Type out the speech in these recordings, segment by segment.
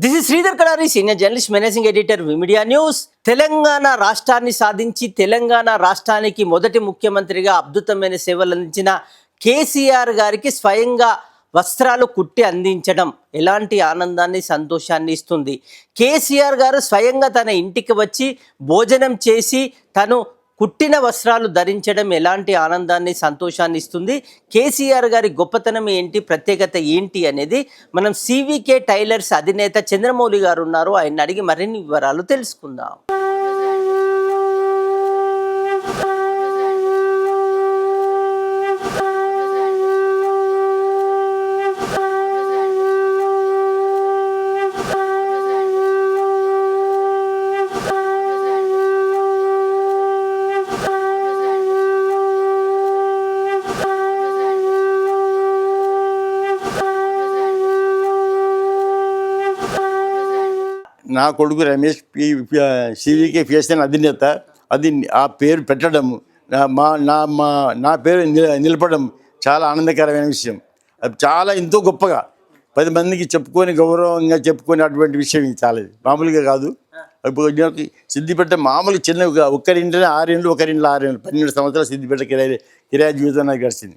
This is Sridhar Kadari senior journalist managing editor media news Telangana రాష్ట్రాన్ని సాధించి తెలంగాణ రాష్ట్రానికి మొదటి ముఖ్యమంత్రిగా అద్భుతమైన సేవలు అందించిన కేసీఆర్ గారికి స్వయంగా వస్త్రాలు కుట్టి అందించడం ఎలాంటి ఆనందాన్ని సంతోషాన్ని ఇస్తుంది? కేసీఆర్ గారు స్వయంగా తన ఇంటికి వచ్చి భోజనం చేసి తను పుట్టిన వస్త్రాలు ధరించడం ఎలాంటి ఆనందాన్ని సంతోషాన్ని ఇస్తుంది? కేసీఆర్ గారి గొప్పతనం ఏంటి? ప్రత్యేకత ఏంటి అనేది మనం సివికే టైలర్స్ అధినేత చంద్రమౌళి గారు ఉన్నారు. ఆయన అడిగి మరిన్ని వివరాలు తెలుసుకుందాం. నా కొడుకు రమేష్ సివికే పిఎస్ఎన్ అధినేత. అది ఆ పేరు పెట్టడం నా- మా నా మా నా పేరు నిలపడం చాలా ఆనందకరమైన విషయం. అది చాలా ఎంతో గొప్పగా పది మందికి చెప్పుకొని గౌరవంగా చెప్పుకునేటువంటి విషయం ఇది చాలా. మామూలుగా కాదు. ఇప్పుడు సిద్దిపేట మామూలు చిన్న ఒక- ఆరేళ్ళు ఒకరింట్లో ఆరేళ్ళు పన్నెండు సంవత్సరాలు సిద్దిపేట కిరాయి కిరాయి జీవితం నాకు గడిచింది.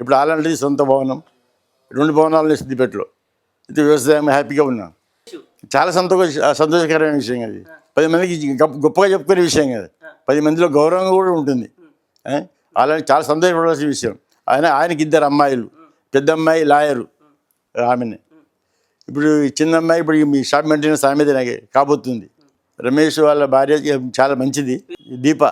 ఇప్పుడు అలాంటిది సొంత భవనం. రెండు భవనాలు సిద్దిపేటలో ఇది వ్యవసాయం హ్యాపీగా ఉన్నాను చాలా సంతోష సంతోషకరమైన విషయం అది. పది మందికి గొప్ప- గొప్పగా చెప్పుకునే విషయం కదా పది మందిలో గౌరవం కూడా ఉంటుంది. ఏ? అలాంటి చాలా సంతోషపడాల్సిన విషయం. ఆయన ఆయనకి ఇద్దరు అమ్మాయిలు. పెద్ద అమ్మాయి లాయరు ఆమెనే. ఇప్పుడు చిన్న అమ్మాయి ఇప్పుడు మీ షాప్ మెయింటెనెన్స్ ఆమె నాకు కాబోతుంది. రమేష్ వాళ్ళ భార్య చాలా మంచిది. దీప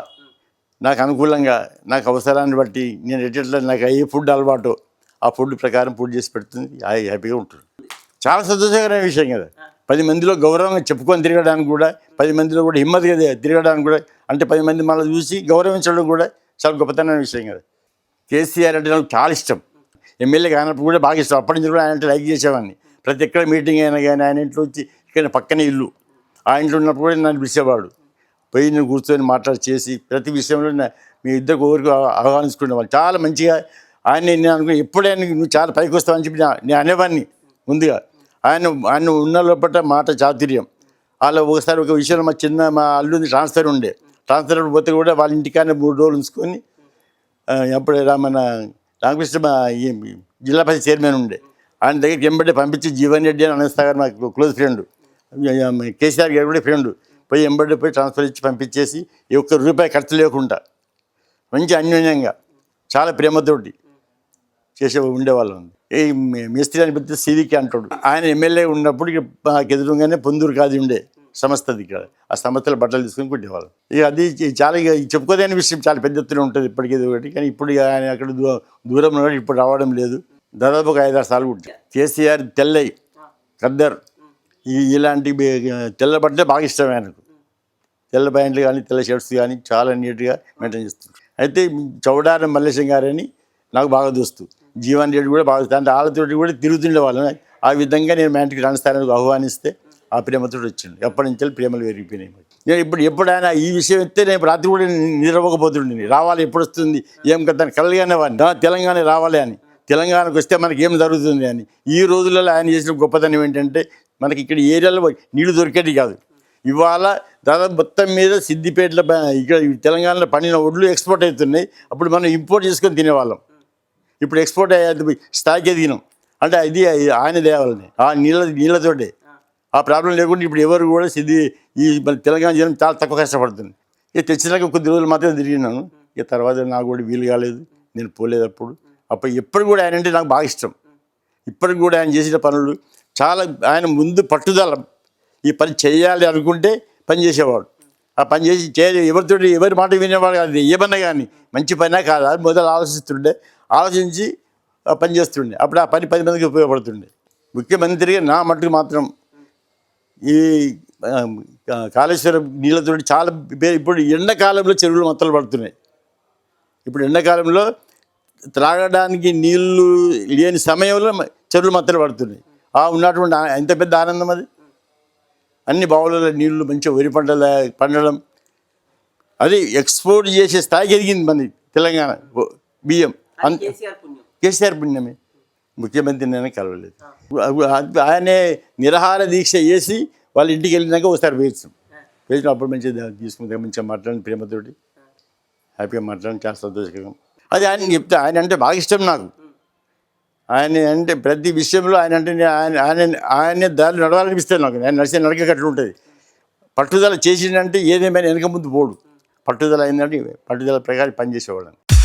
నాకు అనుకూలంగా నాకు అవసరాన్ని బట్టి నేను ఎట్లా నాకు ఏ ఫుడ్ అలవాటు ఆ ఫుడ్ ప్రకారం ఫుడ్ చేసి పెడుతుంది. హ్యా- హ్యాపీగా ఉంటుంది. చాలా సంతోషకరమైన విషయం కదా. పది మందిలో గౌరవంగా చెప్పుకొని తిరగడానికి కూడా పది మందిలో కూడా హిమ్మతిగా తిరగడానికి కూడా అంటే పది మంది మనల్ని చూసి గౌరవించడం కూడా చాలా గొప్పతనమైన విషయం కదా. కేసీఆర్ అంటే నాకు చాలా ఇష్టం. ఎమ్మెల్యే కానప్పుడు కూడా బాగా ఇష్టం. అప్పటి నుంచి కూడా ఆయన అంటే లైక్ చేసేవాడిని. ప్రతి ఎక్కడ మీటింగ్ అయినా కానీ ఆయన ఇంట్లో వచ్చి ఇక్కడ పక్కనే ఇల్లు. ఆ ఇంట్లో ఉన్నప్పుడు కూడా నన్ను పిలిచేవాడు. పోయి నేను కూర్చొని మాట్లాడి చేసి ప్రతి విషయంలో మీ ఇద్దరు ఊరికి ఆహ్వానించుకునేవాళ్ళు చాలా మంచిగా ఆయన నేను అనుకుని ఎప్పుడైనా నువ్వు చాలా పైకి వస్తావని చెప్పి నేను అనేవాడిని ముందుగా. ఆయన ఆయన ఉన్న లోపల మాట చాతుర్యం. వాళ్ళ ఒకసారి ఒక విషయంలో మా చిన్న మా అల్లుంది ట్రాన్స్ఫర్ ఉండే. ట్రాన్స్ఫర్ పోతే కూడా వాళ్ళ ఇంటికానే మూడు రోజులు ఉంచుకొని ఆ, అప్పుడు మన రామకృష్ణ మా ఈ జిల్లా పరిషత్ చైర్మన్ ఉండే. ఆయన దగ్గరికి ఎంబడే పంపించి జీవన్ రెడ్డి అని అనంత గారు నాకు క్లోజ్ ఫ్రెండ్. కేసీఆర్ గారు కూడా ఫ్రెండ్. పోయి ఎంబడే పోయి ట్రాన్స్ఫర్ ఇచ్చి పంపించేసి ఒక్క రూపాయి ఖర్చు లేకుండా మంచి అన్యోన్యంగా చాలా ప్రేమతోటి చేసే ఉండేవాళ్ళం. ఈ మే- మేస్త్రి అని పెద్ద సివికి అంటాడు. ఆయన ఎమ్మెల్యే ఉన్నప్పుడు ఇక ఎదురుగానే పొందూరు కాదు ఉండే సంస్థది ఇక్కడ ఆ సంస్థలో బట్టలు తీసుకొని కుట్టేవాళ్ళు. ఇక అది చాలా ఇక చెప్పుకోదైన విషయం చాలా పెద్ద ఎత్తున ఉంటుంది ఇప్పటికీ ఇది ఒకటి. కానీ ఇప్పుడు ఆయన అక్కడ దూ దూరం ఉన్నాడు ఇప్పుడు రావడం లేదు. దాదాపు ఒక ఐదారు సార్లు కుట్టాం కేసీఆర్ తెల్లై ఖద్దర్ ఈ ఇలాంటి తెల్ల బట్టలే బాగా ఇష్టం ఆయనకు. తెల్ల ప్యాంట్లు కానీ తెల్ల షర్ట్స్ కానీ చాలా నీట్గా మెయింటైన్ చేస్తుంటారు. అయితే చౌడారం మల్లేశం గారని నాకు బాగా దోస్తు. జీవన్ రెడ్డి కూడా బాగా అంటే వాళ్ళతోటి కూడా తిరుగుతుండే వాళ్ళని ఆ విధంగా నేను మా ఇంటికి రణస్థానానికి ఆహ్వానిస్తే ఆ ప్రేమతో వచ్చిండు. ఎప్పటి నుంచి ప్రేమలు పెరిగిపోయినాయి. నేను ఇప్పుడు ఎప్పుడైనా ఈ విషయం ఎత్తే నేను రాత్రి కూడా నిద్రపోకపోతుండే. రావాలి ఎప్పుడు వస్తుంది ఏం కదా కలగానే వాడిని. తెలంగాణ రావాలి అని. తెలంగాణకు వస్తే మనకి ఏం జరుగుతుంది అని. ఈ రోజులలో ఆయన చేసిన గొప్పతనం ఏంటంటే మనకి ఇక్కడ ఏరియాలో నీళ్ళు దొరికేది కాదు. ఇవాళ దాదాపు మొత్తం మీద సిద్దిపేటలో ఇక్కడ తెలంగాణలో పండిన ఒడ్లు ఎక్స్పోర్ట్ అవుతున్నాయి. అప్పుడు మనం ఇంపోర్ట్ చేసుకొని తినేవాళ్ళం. ఇప్పుడు ఎక్స్పోర్ట్ అయ్యే స్థాయికి ఎదిగినాం అంటే అది ఆయన దేవాలని ఆ నీళ్ళ నీళ్ళతోటే. ఆ ప్రాబ్లం లేకుండా ఇప్పుడు ఎవరు కూడా ఇది ఈ మన తెలంగాణ జనం చాలా తక్కువ కష్టపడుతుంది. ఇక తెచ్చినాక కొద్ది రోజులు మాత్రమే తిరిగినాను. ఇక తర్వాత నాకు కూడా వీలు కాలేదు. నేను పోలేదు అప్పుడు. అప్పుడు ఎప్పుడు కూడా ఆయన అంటే నాకు బాగా ఇష్టం. ఇప్పటికి కూడా ఆయన చేసిన పనులు చాలా ఆయన ముందు పట్టుదల. ఈ పని చేయాలి అనుకుంటే పని చేసేవాడు. ఆ పని చేసి చేయ ఎవరితో ఎవరి మాట వినేవాడు కాదు ఏమన్నా కానీ మంచి పైనా కాదు అది మొదలు ఆలోచిస్తుండే. ఆలోచించి పని చేస్తుండే. అప్పుడు ఆ పని పది మందికి ఉపయోగపడుతుండే. ముఖ్యమంత్రిగా నా మట్టుకు మాత్రం ఈ కాళేశ్వరం నీళ్ళతోటి చాలా ఇప్పుడు ఎండాకాలంలో చెరువులు మొత్తలు పడుతున్నాయి. ఇప్పుడు ఎండాకాలంలో త్రాగడానికి నీళ్ళు లేని సమయంలో చెరువులు మత్తలు పడుతున్నాయి. ఆ ఉన్నటువంటి ఎంత పెద్ద ఆనందం అది? అన్ని బావులలో నీళ్ళు మంచిగా వరి పంటలు పండడం. అది ఎక్స్పోర్ట్ చేసే స్థాయికి ఎదిగింది మన తెలంగాణ. బియ్యం. అంత కేసీఆర్ పుణ్యం. కేసీఆర్ పుణ్యమే. ముఖ్యమంత్రి నేను కలవలేదు. ఆయనే నిరహార దీక్ష చేసి వాళ్ళ ఇంటికి వెళ్ళినాక ఒకసారి వేయచ్చు వేసిన అప్పుడు మంచిగా తీసుకుంటే మంచిగా మాట్లాడి ప్రేమతోటి హ్యాపీగా మాట్లాడి చాలా సంతోషకరం. అది ఆయన చెప్తే ఆయన అంటే బాగా ఇష్టం నాకు. ఆయన అంటే ప్రతి విషయంలో ఆయన అంటే ఆయన ఆయన ఆయనే దారి నడవాలనిపిస్తాను నాకు. ఆయన నడిచే నడకట్లు ఉంటుంది. పట్టుదల చేసిందంటే ఏదేమైనా వెనక ముందు పోడు. పట్టుదల అయిందంటే పట్టుదల ప్రకారం పనిచేసేవాళ్ళని.